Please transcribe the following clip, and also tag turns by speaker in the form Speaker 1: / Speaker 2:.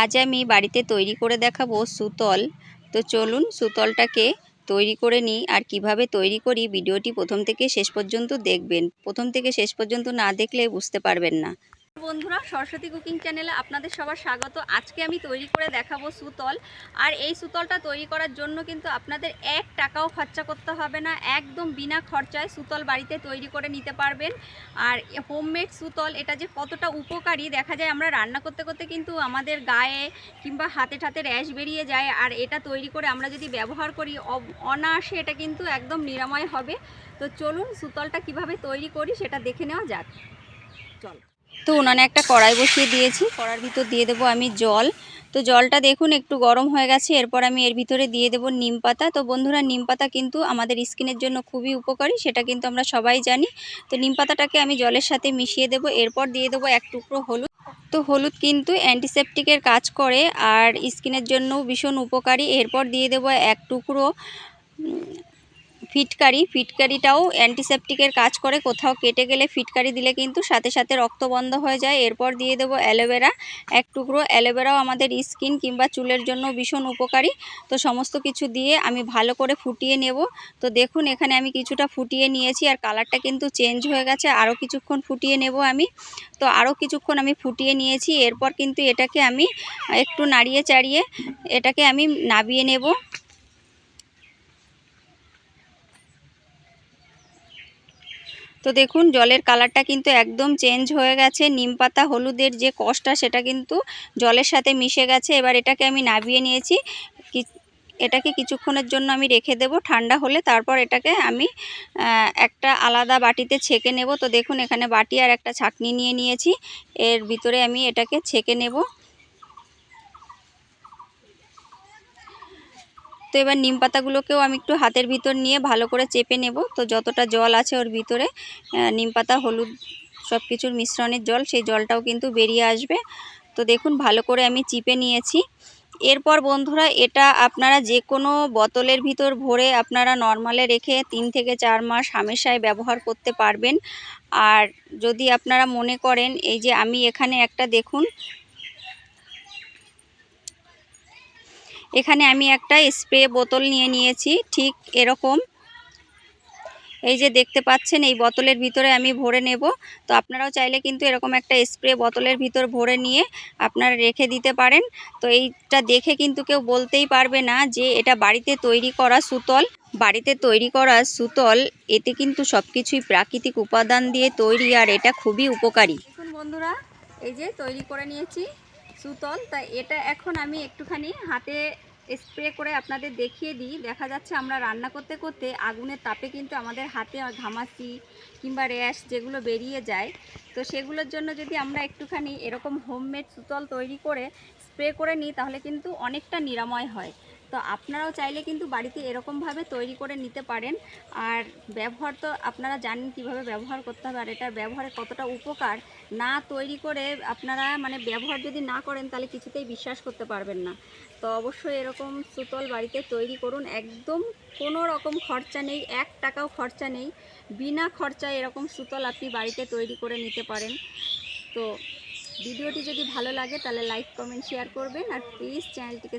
Speaker 1: আজ আমি বাড়িতে তৈরি করে দেখাবো সুতল। তো চলুন সুতলটাকে তৈরি করে নিই আর কীভাবে তৈরি করি ভিডিওটি প্রথম থেকে শেষ পর্যন্ত দেখবেন। প্রথম থেকে শেষ পর্যন্ত না দেখলে বুঝতে পারবেন না। বন্ধুরা, সরস্বতী কুকিং চ্যানেলে আপনাদের সবার স্বাগত। আজকে আমি তৈরি করে দেখাবো সুতল। আর এই সুতলটা তৈরি করার জন্য কিন্তু আপনাদের এক টাকাও খরচা করতে হবে না। একদম বিনা খরচায় সুতল বাড়িতে তৈরি করে নিতে পারবেন। আর হোমমেড সুতল, এটা যে কতটা উপকারী, দেখা যায় আমরা রান্না করতে করতে কিন্তু আমাদের গায়ে কিংবা হাতে ঠাতে র্যাশ বেরিয়ে যায়। আর এটা তৈরি করে আমরা যদি ব্যবহার করি অনায়াসে এটা কিন্তু একদম নিরাময় হবে। তো চলুন সুতলটা কীভাবে তৈরি করি, সেটা দেখে নেওয়া যাক। চল। তো উনানে একটা কড়াই বসিয়ে দিয়েছি। কড়ার ভিতর দিয়ে দেবো আমি জল। তো জলটা দেখুন, একটু গরম হয়ে গেছে। এরপর আমি এর ভিতরে দিয়ে দেবো নিম পাতা। তো বন্ধুরা, নিম পাতা কিন্তু আমাদের স্কিনের জন্য খুবই উপকারী, সেটা কিন্তু আমরা সবাই জানি। তো নিম পাতাটাকে আমি জলের সাথে মিশিয়ে দেবো। এরপর দিয়ে দেবো এক টুকরো হলুদ। তো হলুদ কিন্তু অ্যান্টিসেপটিকের কাজ করে আর স্কিনের জন্যও ভীষণ উপকারী। এরপর দিয়ে দেবো এক টুকরো ফিটকারি, ফিটকারিটাও অ্যান্টিসেপটিকের কাজ করে, কোথাও কেটে গেলে ফিটকারি দিলে কিন্তু সাথে সাথে রক্ত বন্ধ হয়ে যায়। এরপর দিয়ে দেবো অ্যালোভেরা, এক টুকরো। অ্যালোভেরাও আমাদের স্কিন কিংবা চুলের জন্য ভীষণ উপকারী। তো সমস্ত কিছু দিয়ে আমি ভালো করে ফুটিয়ে নেব। তো দেখুন, এখানে আমি কিছুটা ফুটিয়ে নিয়েছি আর কালারটা কিন্তু চেঞ্জ হয়ে গেছে। আরও কিছুক্ষণ ফুটিয়ে নেব আমি। তো আরও কিছুক্ষণ আমি ফুটিয়ে নিয়েছি। এরপর কিন্তু এটাকে আমি একটু নাড়িয়ে চাড়িয়ে এটাকে আমি নাবিয়ে নেব। তো দেখুন, জলের কালারটা কিন্তু একদম চেঞ্জ হয়ে গেছে। নিম পাতা, হলুদের যে কষটা, সেটা কিন্তু জলের সাথে মিশে গেছে। এবার এটাকে আমি নাবিয়ে নিয়েছি। এটাকে কিছুক্ষণের জন্য আমি রেখে দেব ঠান্ডা হলে। তারপর এটাকে আমি একটা আলাদা বাটিতে ছেঁকে নেব। তো দেখুন, এখানে বাটি আর একটা ছাঁকনি নিয়ে নিয়েছি। এর ভিতরে আমি এটাকে ছেঁকে নেব। তো এবার নিম পাতাগুলোকেও আমি একটু হাতের ভিতর নিয়ে ভালো করে চেপে নেব। তো যতটা জল আছে ওর ভিতরে নিম পাতা, হলুদ সব কিছুর মিশ্রণের জল, সেই জলটাও কিন্তু বেরিয়ে আসবে। তো দেখুন ভালো করে আমি চিপে নিয়েছি। এরপর বন্ধুরা এটা আপনারা যে কোনো বোতলের ভিতর ভরে আপনারা নর্মালে রেখে তিন থেকে চার মাস হামেশায় ব্যবহার করতে পারবেন। আর যদি আপনারা মনে করেন, এই যে আমি এখানে একটা দেখুন এখানে আমি একটা স্প্রে বোতল নিয়ে নিয়েছি, ঠিক এরকম। এই যে দেখতে পাচ্ছেন, এই বোতলের ভিতরে আমি ভরে নেব। তো আপনারাও চাইলে কিন্তু এরকম একটা স্প্রে বোতলের ভিতর ভরে নিয়ে আপনারা রেখে দিতে পারেন। তো এইটা দেখে কিন্তু কেউ বলতেই পারবে না যে এটা বাড়িতে তৈরি করা সুতল। বাড়িতে তৈরি করা সুতল, এতে কিন্তু সব কিছুই প্রাকৃতিক উপাদান দিয়ে তৈরি, আর এটা খুবই উপকারী। বন্ধুরা, এই যে তৈরি করে নিয়েছি। সুতল। তাই এটা এখন আমি একটুখানি হাতে স্প্রে করে আপনাদের দেখিয়ে দিই। দেখা যাচ্ছে আমরা রান্না করতে করতে আগুনের তাপে কিন্তু আমাদের হাতে ঘামাচি কিংবা র্যাশ যেগুলো বেরিয়ে যায়। তো সেগুলোর জন্য যদি আমরা একটুখানি এরকম হোমমেড সুতল তৈরি করে স্প্রে করে নিই, তাহলে কিন্তু অনেকটা নিরাময় হয়। তো আপনারাও চাইলে কিন্তু বাড়িতে এরকমভাবে তৈরি করে নিতে পারেন। আর ব্যবহার তো আপনারা জানেন কীভাবে ব্যবহার করতে হবে, আর এটার ব্যবহারে কতটা উপকার। না তৈরি করে আপনারা মানে ব্যবহার যদি না করেন, তাহলে কিছুতেই বিশ্বাস করতে পারবেন না। তো অবশ্যই এরকম সুতল বাড়িতে তৈরি করুন। একদম কোনো রকম খরচা নেই, এক টাকাও খরচা নেই। বিনা খরচায় এরকম সুতল আপনি বাড়িতে তৈরি করে নিতে পারেন। তো ভিডিওটি যদি ভালো লাগে, তাহলে লাইক, কমেন্ট, শেয়ার করবেন। আর প্লিজ চ্যানেলটিকে